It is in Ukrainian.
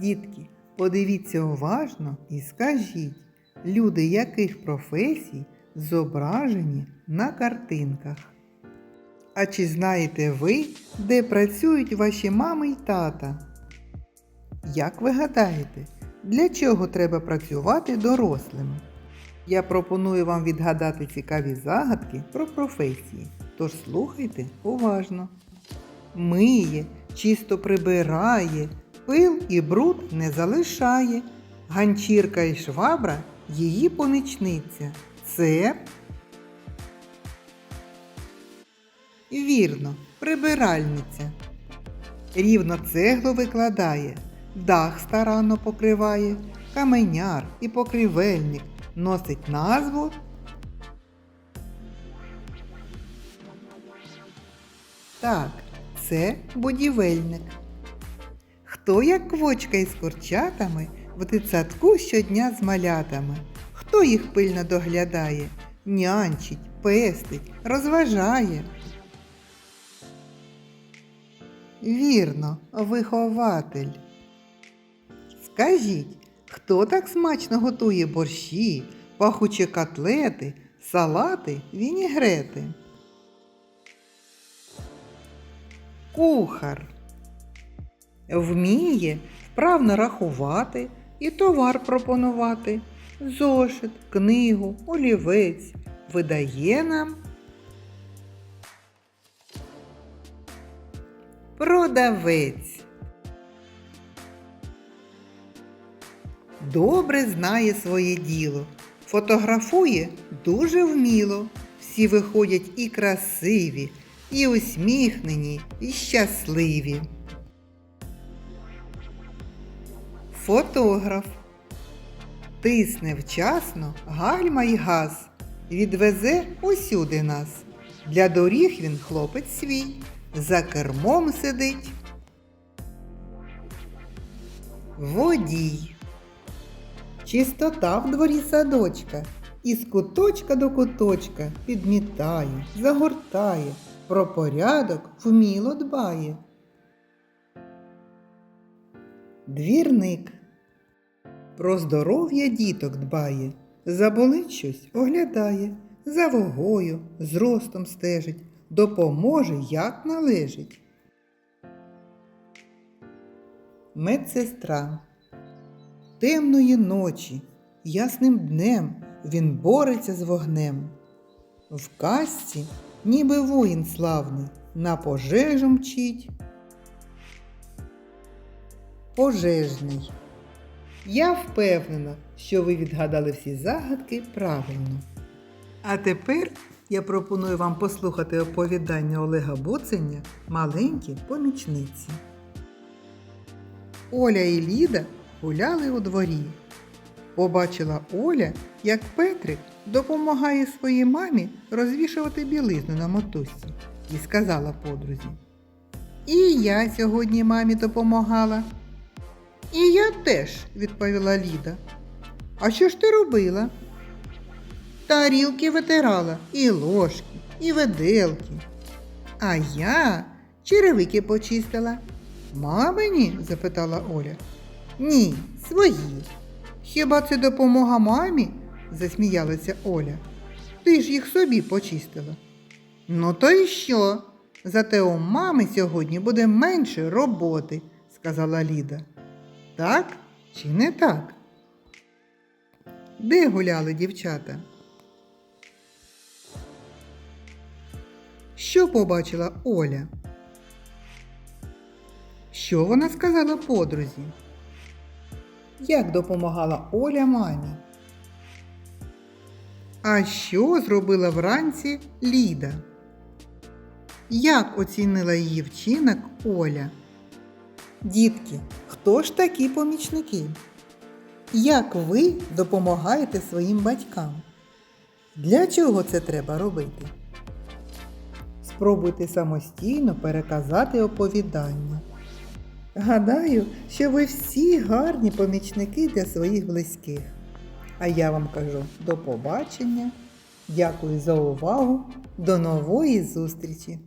Дітки, подивіться уважно і скажіть, люди яких професій зображені на картинках. А чи знаєте ви, де працюють ваші мами й тата? Як ви гадаєте, для чого треба працювати дорослим? Я пропоную вам відгадати цікаві загадки про професії, тож слухайте уважно. Миє, чисто прибирає, пил і бруд не залишає. Ганчірка і швабра її помічниця. Це вірно, прибиральниця. Рівно цеглу викладає, дах старанно покриває, каменяр і покрівельник носить назву. Так, це будівельник. Хто як квочка із курчатами в дитсадку щодня з малятами? Хто їх пильно доглядає, нянчить, пестить, розважає? Вірно, вихователь. Скажіть, хто так смачно готує борщі, пахучі котлети, салати, вінігрети? Кухар. Вміє вправно рахувати і товар пропонувати. Зошит, книгу, олівець видає нам продавець. Добре знає своє діло, фотографує дуже вміло. Всі виходять і красиві, і усміхнені, і щасливі. Фотограф. Тисне вчасно гальма й газ. Відвезе усюди нас. Для доріг він хлопець свій, за кермом сидить. Водій. Чистота в дворі садочка, із куточка до куточка підмітає, загортає, про порядок вміло дбає. Двірник. Про здоров'я діток дбає, заболить щось оглядає, за вагою, зростом стежить, допоможе, як належить. Медсестра. Темної ночі, ясним днем він бореться з вогнем. В казці, ніби воїн славний, на пожежу мчить. Пожежний. Я впевнена, що ви відгадали всі загадки правильно. А тепер я пропоную вам послухати оповідання Олега Боценя Маленькі помічниці. Оля і Ліда гуляли у дворі. Побачила Оля, як Петрик допомагає своїй мамі розвішувати білизну на мотузці і сказала подрузі. І я сьогодні мамі допомагала. І я теж, відповіла Ліда. А що ж ти робила? Тарілки витирала, і ложки, і виделки. А я черевики почистила. Мамині? запитала Оля. Ні, свої. Хіба це допомога мамі? засміялася Оля. Ти ж їх собі почистила. Ну, то й що? Зате у мами сьогодні буде менше роботи, сказала Ліда. Так чи не так? Де гуляли дівчата? Що побачила Оля? Що вона сказала подрузі? Як допомагала Оля мамі? А що зробила вранці Ліда? Як оцінила її вчинок Оля? Дітки, хто ж такі помічники? Як ви допомагаєте своїм батькам? Для чого це треба робити? Спробуйте самостійно переказати оповідання. Гадаю, що ви всі гарні помічники для своїх близьких. А я вам кажу до побачення. Дякую за увагу. До нової зустрічі!